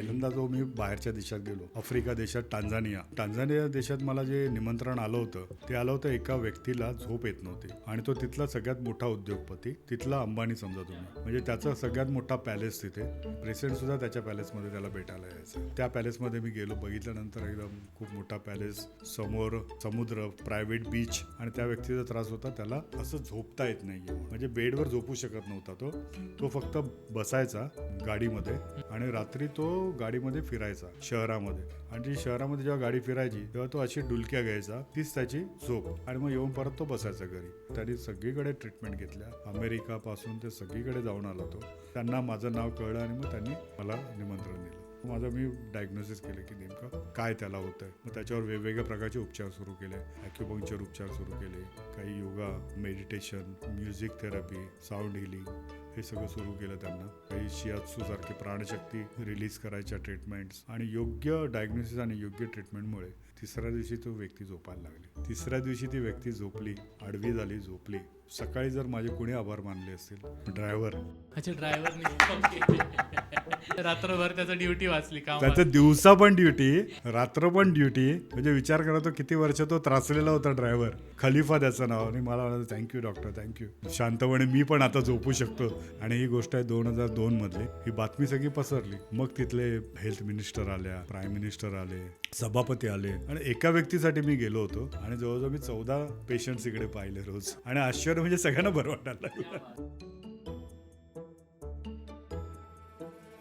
पहिल्यांदा जो मी बाहेरच्या देशात गेलो आफ्रिका देशात टांझानिया. टांझानिया देशात मला जे निमंत्रण आलं होतं ते आलं होतं एका व्यक्तीला झोप येत नव्हती. आणि तो तिथला सगळ्यात मोठा उद्योगपती तिथला अंबानी समजा तुम्ही. म्हणजे त्याचा सगळ्यात मोठा पॅलेस तिथे प्रेसिडेंट सुद्धा त्याच्या पॅलेसमध्ये त्याला भेटायला यायचं. त्या पॅलेसमध्ये मी गेलो बघितल्यानंतर एकदम खूप मोठा पॅलेस समोर समुद्र प्रायव्हेट बीच आणि त्या व्यक्तीचा त्रास होता त्याला असं झोपता येत नाहीये म्हणजे बेडवर झोपू शकत नव्हता तो. तो फक्त बसायचा गाडीमध्ये आणि रात्री तो गाडीमध्ये फिरायचा शहरामध्ये. आणि ती शहरामध्ये जेव्हा गाडी फिरायची तेव्हा तो अशी डुलक्या घ्यायचा तीच त्याची झोप. आणि मग येऊन परत तो बसायचा घरी. त्यांनी सगळीकडे ट्रीटमेंट घेतल्या. अमेरिकापासून ते सगळीकडे जाऊन आला तो. त्यांना माझं नाव कळलं आणि मग त्यांनी मला निमंत्रण दिलं. माझं मी डायग्नोसिस केलं की नेमकं काय त्याला होतं आहे मग त्याच्यावर वेगवेगळ्या प्रकारचे उपचार सुरू केले. ॲक्युपंक्चर उपचार सुरू केले. काही yoga meditation music therapy sound healing हे सगळं सुरू केलं त्यांना. काही शियात्सू सारखे प्राणशक्ती रिलीज करायच्या ट्रीटमेंट्स आणि योग्य डायग्नोसिस आणि योग्य ट्रीटमेंटमुळे तिसऱ्या दिवशी तो व्यक्ती झोपायला लागली. तिसऱ्या दिवशी ती व्यक्ती झोपली आडवी झाली झोपली. सकाळी जर माझे कोणी आभार मानले असतील ड्रायव्हर. अच्छा ड्रायव्हर रात्रभर त्याचा ड्युटी वाचली काम त्याचं दिवसा पण ड्युटी रात्र पण ड्युटी. म्हणजे विचार करा तो किती वर्ष तो त्रासलेला होता ड्रायव्हर. खलिफा त्याचं नाव. आणि मला म्हणाला थँक्यू डॉक्टर थँक्यू शांतपणे मी पण आता झोपू शकतो. आणि ही गोष्ट आहे दोन हजार दोन मधली. ही बातमी सगळी पसरली. मग तिथले हेल्थ मिनिस्टर आल्या प्राईम मिनिस्टर आले सभापती आले. आणि एका व्यक्तीसाठी मी गेलो होतो आणि जवळजवळ मी चौदा पेशंट्स इकडे पाहिले रोज. आणि आश्चर्य म्हणजे सगळ्यांना बरं वाटायला लागलं.